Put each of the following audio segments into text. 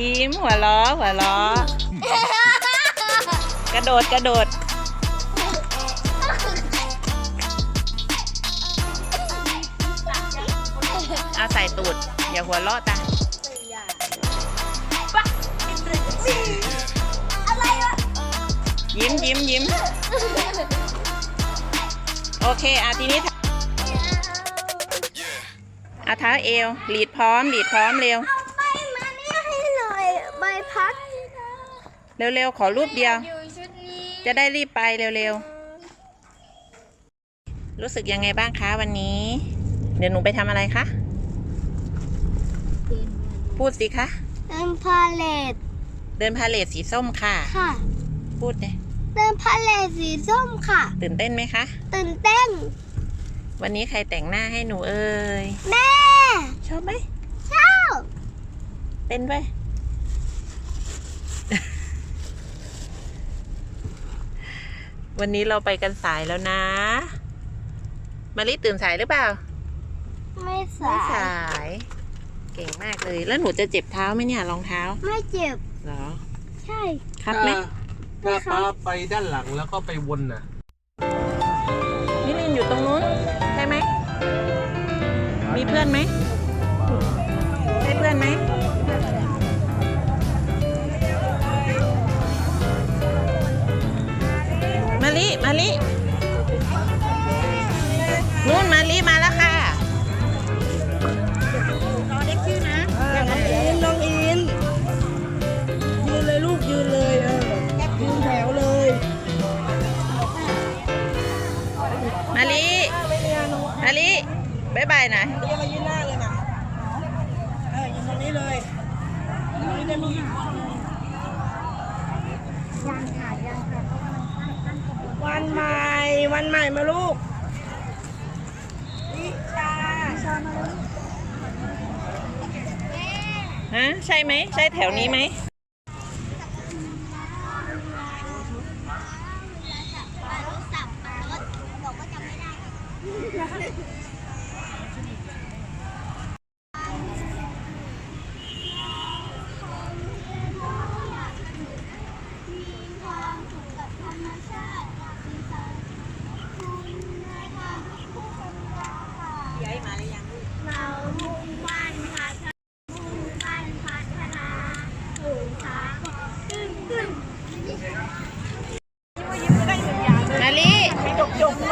ยิ้มหัวล้อหัวล้อกระโดดกระโดด เอาใส่ตูด อย่าหัวเราะตาอะไรวะยิ้มยิ้มยิ้มโอเคอาทีนี้อาเท้าเอวหลีดพร้อมหลีดพร้อมเร็ว เร็วๆ ขอรูปเดียว อยู่ชุดนี้จะได้รีบไปเร็วๆ รู้สึกยังไงบ้างคะวันนี้ เดี๋ยวหนูไปทำอะไรคะ พูดสิคะ เดินพาเลทเดินพาเลทสีส้มค่ะ ค่ะ พูดเลยเดินพาเลทสีส้มค่ะ ตื่นเต้นไหมคะ ตื่นเต้น วันนี้ใครแต่งหน้าให้หนูเอ่ย แม่ ชอบไหม ชอบเต้นไป วันนี้เราไปกันสายแล้วนะมาริตื่นสายหรือเปล่า ไม่ไม่สายสาย เก่งมากเลย แล้วหนูจะเจ็บเท้าไหมเนี่ยรองเท้า ไม่เจ็บเหรอ ใช่ครับไหมถ้าป้าไปด้านหลังแล้วก็ไปวนน่ะมิลินอยู่ตรงนู้นใช่ไหม มีเพื่อนไหมใช่เพื่อนไหม มาลิมาลินู่นมาลิมาแล้วค่ะรอเด็กชื่อนะน้องอินน้องอินยืนเลยลูกยืนเลยเออยืนแถวเลย มาลิมาลิบายบายหน่อย เรียกมายืนหน้าเลยนะเออยืนตรงนี้เลยตรงนี้จะมีอีกคนหนึ่งวันใหม่ วันใหม่มาลูกนิชาชามาลูก ฮะ ใช่ไหมใช่แถวนี้ไหม 뿅.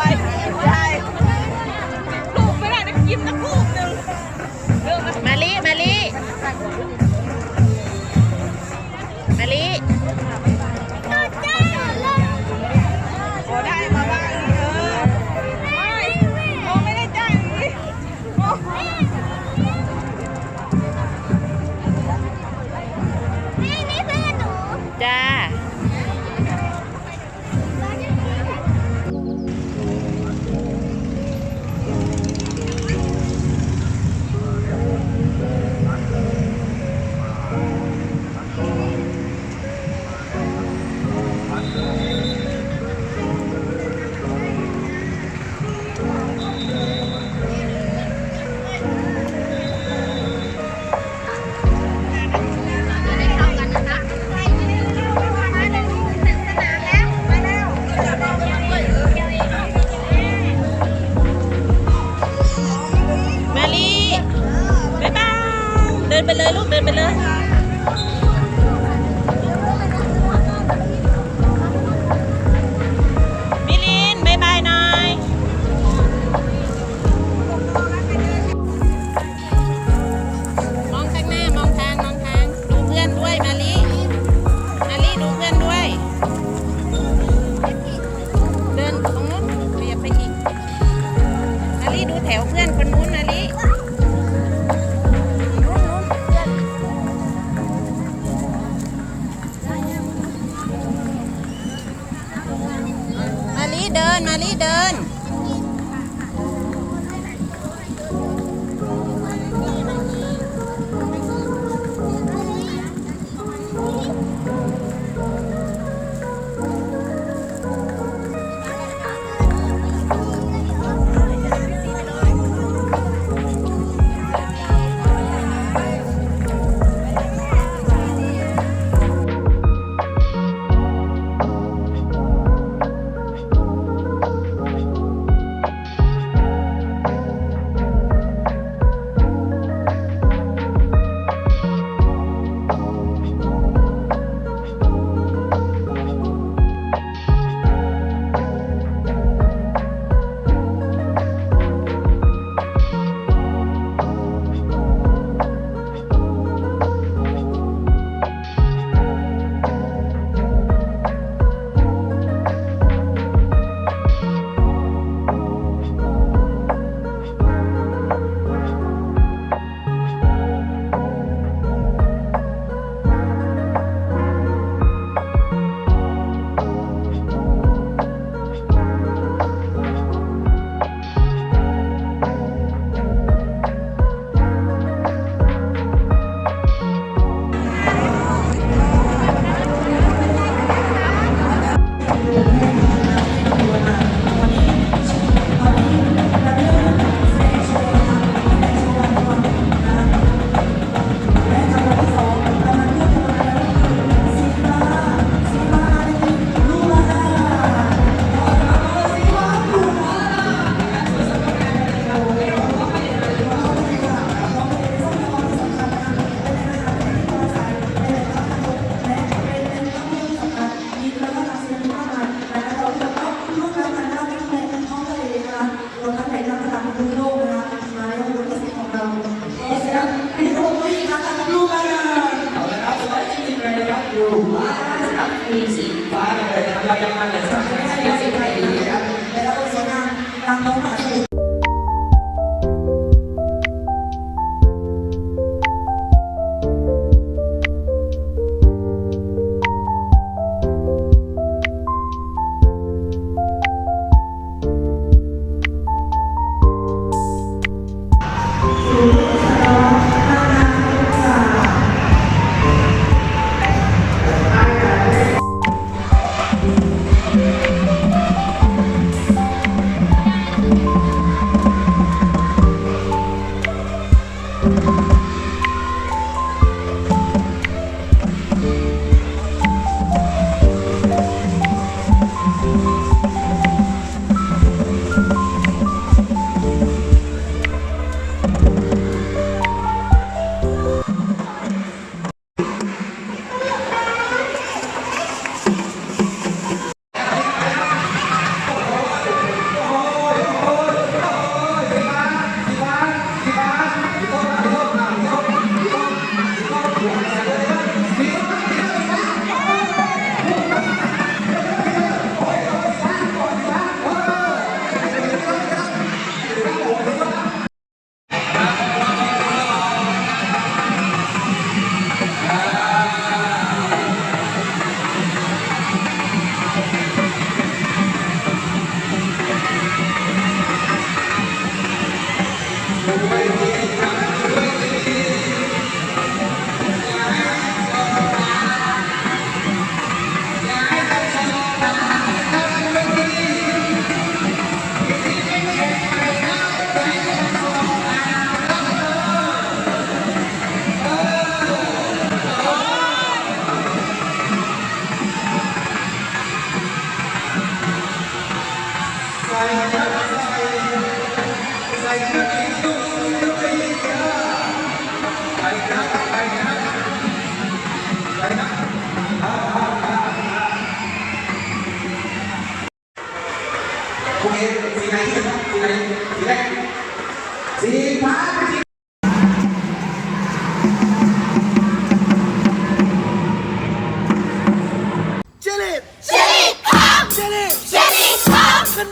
She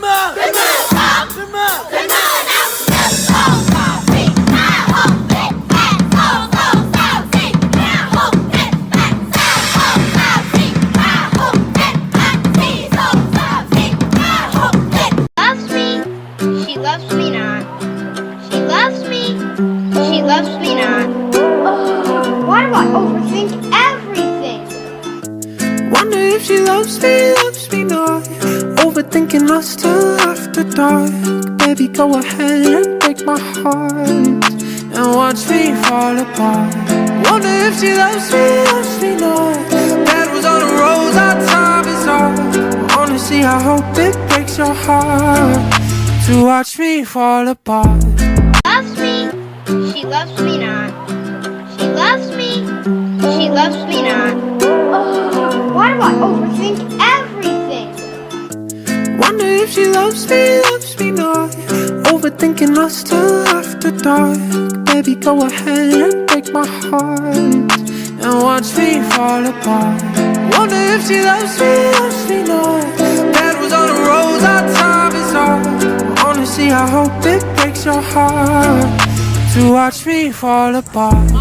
loves me not. Why do I overthink everything? Wonder if she loves me. Loves Overthinking us till after dark. Baby, go ahead and break my heart and watch me fall apart. Wonder if she loves me, loves me not. Petals on the rose, our time is up. Honestly, I hope it breaks your heart to watch me fall apart. Loves me. She loves me not. She loves me. She loves me not. Oh, why do I overthink everything? Wonder if she loves me, loves me not. Overthinking us till after dark. Baby, go ahead and break my heart and watch me fall apart. Wonder if she loves me, loves me not. Petals on the rose, our time is up. Honestly, I hope it breaks your heart to watch me fall apart.